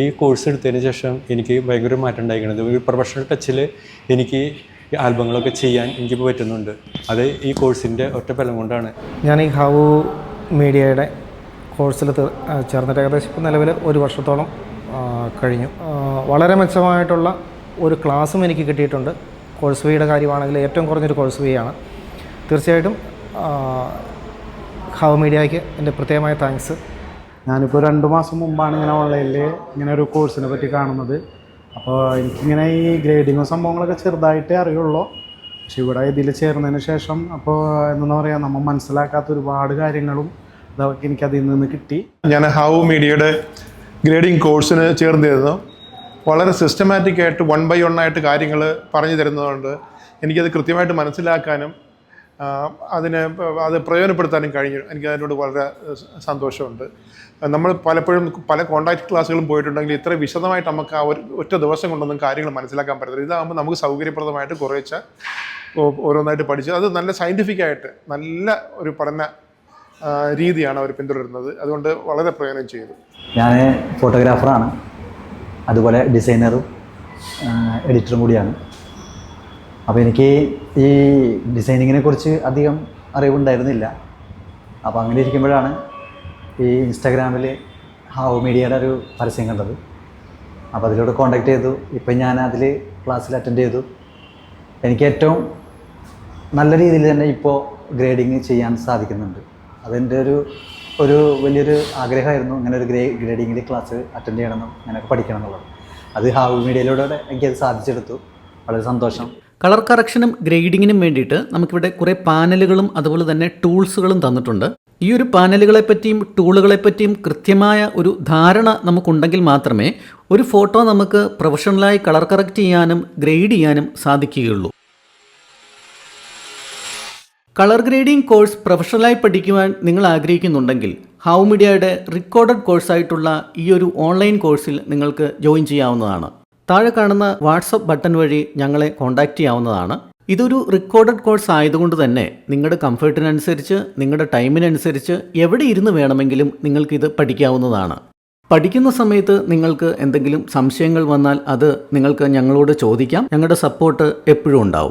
ഈ കോഴ്സ് എടുത്തതിന് ശേഷം എനിക്ക് ഭയങ്കര മാറ്റം ഉണ്ടായിരിക്കുന്നത് ഒരു പ്രൊഫഷണൽ ടച്ചിൽ എനിക്ക് ആൽബങ്ങളൊക്കെ ചെയ്യാൻ എനിക്ക് പറ്റുന്നുണ്ട്. അത് ഈ കോഴ്സിന്റെ ഒറ്റ ഫലം കൊണ്ടാണ്. ഞാൻ ഈ ഹൗ മീഡിയയുടെ കോഴ്സിൽ ചേർന്നിട്ട് ഏകദേശം ഇപ്പം നിലവിൽ ഒരു വർഷത്തോളം കഴിഞ്ഞു. വളരെ മെച്ചമായിട്ടുള്ള ഒരു ക്ലാസ്സും എനിക്ക് കിട്ടിയിട്ടുണ്ട്. കോഴ്സ് ഫീയുടെ കാര്യമാണെങ്കിൽ ഏറ്റവും കുറഞ്ഞൊരു കോഴ്സ് ഫീ തീർച്ചയായിട്ടും ഹൗ മീഡിയയ്ക്ക് എന്റെ പ്രത്യേകമായ താങ്ക്സ് ഞാനിപ്പോൾ രണ്ട് മാസം മുമ്പാണ് ഇങ്ങനെ ഓൺലൈനിൽ ഇങ്ങനെ ഒരു കോഴ്സിനെ പറ്റി കാണുന്നത്. അപ്പോൾ എനിക്കിങ്ങനെ ഈ ഗ്രേഡിങ്ങും സംഭവങ്ങളൊക്കെ ചെറുതായിട്ടേ അറിയുള്ളൂ. പക്ഷെ ഇവിടെ ഇതിൽ ചേർന്നതിന് ശേഷം അപ്പോൾ എന്താ പറയുക നമ്മൾ മനസ്സിലാക്കാത്ത ഒരുപാട് കാര്യങ്ങളും ഇതൊക്കെ എനിക്കതിൽ നിന്ന് കിട്ടി. ഞാൻ ഹൗ മീഡിയയുടെ ഗ്രേഡിംഗ് കോഴ്സിന് ചേർന്നിരുന്നു. വളരെ സിസ്റ്റമാറ്റിക് ആയിട്ട് വൺ ബൈ വൺ ആയിട്ട് കാര്യങ്ങൾ പറഞ്ഞു തരുന്നതുകൊണ്ട് എനിക്കത് കൃത്യമായിട്ട് മനസ്സിലാക്കാനും അതിനെ അത് പ്രയോജനപ്പെടുത്താനും കഴിഞ്ഞു. എനിക്ക് അതിനോട് വളരെ സന്തോഷമുണ്ട്. നമ്മൾ പലപ്പോഴും പല കോൺടാക്ട് ക്ലാസ്സുകളും പോയിട്ടുണ്ടെങ്കിൽ ഇത്ര വിശദമായിട്ട് നമുക്ക് ആ ഒരു ഒറ്റ ദിവസം കൊണ്ടൊന്നും കാര്യങ്ങൾ മനസ്സിലാക്കാൻ പറ്റത്തില്ല. ഇതാകുമ്പോൾ നമുക്ക് സൗകര്യപ്രദമായിട്ട് കുറേച്ച ഓരോന്നായിട്ട് പഠിച്ച് അത് നല്ല സയന്റിഫിക്കായിട്ട് നല്ല ഒരു പഠന രീതിയാണ് അവർ പിന്തുടരുന്നത്. അതുകൊണ്ട് വളരെ പ്രയോജനം ചെയ്തു. ഞാൻ ഫോട്ടോഗ്രാഫറാണ് അതുപോലെ ഡിസൈനറും എഡിറ്ററും കൂടിയാണ്. അപ്പോൾ എനിക്ക് ഈ ഡിസൈനിങ്ങിനെ കുറിച്ച് അധികം അറിവുണ്ടായിരുന്നില്ല. അപ്പോൾ അങ്ങനെ ഇരിക്കുമ്പോഴാണ് ഈ ഇൻസ്റ്റാഗ്രാമിൽ ഹാവ് മീഡിയയുടെ ഒരു പരസ്യം കണ്ടത്. അപ്പോൾ അതിലൂടെ കോണ്ടാക്ട് ചെയ്തു. ഇപ്പം ഞാൻ അതിൽ ക്ലാസ്സിൽ അറ്റൻഡ് ചെയ്തു. എനിക്ക് ഏറ്റവും നല്ല രീതിയിൽ തന്നെ ഇപ്പോൾ ഗ്രേഡിങ് ചെയ്യാൻ സാധിക്കുന്നുണ്ട്. അതെന്റെ ഒരു ഒരു വലിയൊരു ആഗ്രഹമായിരുന്നു. ഇങ്ങനെ ഒരു ഗ്രേ ഗ്രേഡിങ്ങിൽ ക്ലാസ് അറ്റൻഡ് ചെയ്യണമെന്നും അങ്ങനെയൊക്കെ പഠിക്കണം എന്നുള്ളത് അത് ഹാവ് മീഡിയയിലൂടെ എനിക്കത് സാധിച്ചെടുത്തു. വളരെ സന്തോഷം. കളർ കറക്ഷനും ഗ്രേഡിങ്ങിനും വേണ്ടിയിട്ട് നമുക്കിവിടെ കുറേ പാനലുകളും അതുപോലെ തന്നെ ടൂൾസുകളും തന്നിട്ടുണ്ട്. ഈ ഒരു പാനലുകളെ പറ്റിയും ടൂളുകളെ പറ്റിയും കൃത്യമായ ഒരു ധാരണ നമുക്കുണ്ടെങ്കിൽ മാത്രമേ ഒരു ഫോട്ടോ നമുക്ക് പ്രൊഫഷണലായി കളർ കറക്റ്റ് ചെയ്യാനും ഗ്രേഡ് ചെയ്യാനും സാധിക്കുകയുള്ളൂ. കളർ ഗ്രേഡിംഗ് കോഴ്സ് പ്രൊഫഷണലായി പഠിക്കുവാൻ നിങ്ങൾ ആഗ്രഹിക്കുന്നുണ്ടെങ്കിൽ ഹൗ മീഡിയയുടെ റെക്കോർഡഡ് കോഴ്സായിട്ടുള്ള ഈ ഒരു ഓൺലൈൻ കോഴ്സിൽ നിങ്ങൾക്ക് ജോയിൻ ചെയ്യാവുന്നതാണ്. താഴെ കാണുന്ന വാട്സപ്പ് ബട്ടൺ വഴി ഞങ്ങളെ കോൺടാക്റ്റ് ചെയ്യാവുന്നതാണ്. ഇതൊരു റെക്കോർഡഡ് കോഴ്സ് ആയതുകൊണ്ട് തന്നെ നിങ്ങളുടെ കംഫർട്ടിനനുസരിച്ച് നിങ്ങളുടെ ടൈമിനനുസരിച്ച് എവിടെ ഇരുന്ന് വേണമെങ്കിലും നിങ്ങൾക്കിത് പഠിക്കാവുന്നതാണ്. പഠിക്കുന്ന സമയത്ത് നിങ്ങൾക്ക് എന്തെങ്കിലും സംശയങ്ങൾ വന്നാൽ അത് നിങ്ങൾക്ക് ഞങ്ങളോട് ചോദിക്കാം. ഞങ്ങളുടെ സപ്പോർട്ട് എപ്പോഴും ഉണ്ടാവും.